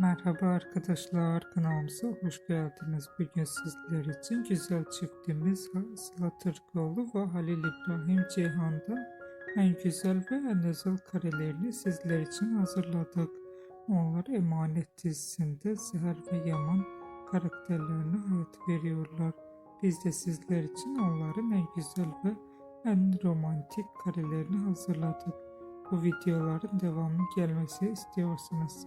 Merhaba arkadaşlar kanalımıza hoş geldiniz. Bugün sizler için güzel çiftimiz Sıla Türkoğlu ve Halil İbrahim Ceyhan'dan en güzel ve en özel karelerini sizler için hazırladık. Onlar Emanet dizisinde Seher ve Yaman karakterlerine hayat veriyorlar. Biz de sizler için onların en güzel ve en romantik karelerini hazırladık. Bu videoların devamlı gelmesi istiyorsanız